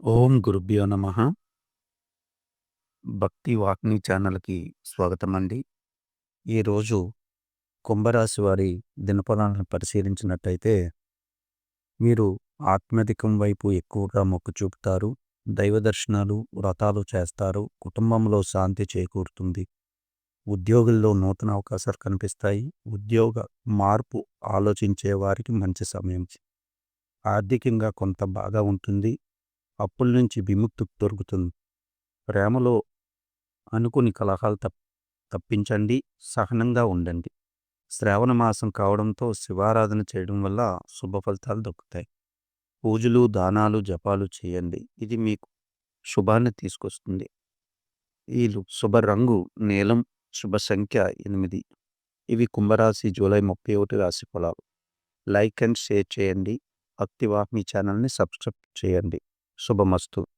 ఓం గురుభ్యో నమ. భక్తి వాక్ని ఛానల్కి స్వాగతం అండి ఈరోజు కుంభరాశి వారి దినఫలాలను పరిశీలించినట్టయితే మీరు ఆత్మధికం వైపు ఎక్కువగా మొక్కు చూపుతారు దైవ దర్శనాలు వ్రతాలు చేస్తారు కుటుంబంలో శాంతి చేకూరుతుంది ఉద్యోగుల్లో నూతన అవకాశాలు కనిపిస్తాయి ఉద్యోగ మార్పు ఆలోచించే వారికి మంచి సమయం. ఆర్థికంగా కొంత బాగా ఉంటుంది అప్పుల నుంచి విముక్తి దొరుకుతుంది. ప్రేమలో అనుకుని కలహాలు తప్ తప్పించండి సహనంగా ఉండండి. శ్రావణ మాసం కావడంతో శివారాధన చేయడం వల్ల శుభ ఫలితాలు దక్కుతాయి. పూజలు దానాలు జపాలు చేయండి. ఇది మీకు శుభాన్ని తీసుకొస్తుంది. ఈ శుభ రంగు నీలం శుభ సంఖ్య ఎనిమిది. ఇవి కుంభరాశి జూలై ముప్పై ఒకటి రాశి ఫలాలు. లైక్ అండ్ షేర్ చేయండి. భక్తి వాహిని ఛానల్ని సబ్స్క్రైబ్ చేయండి. శుభమస్తు.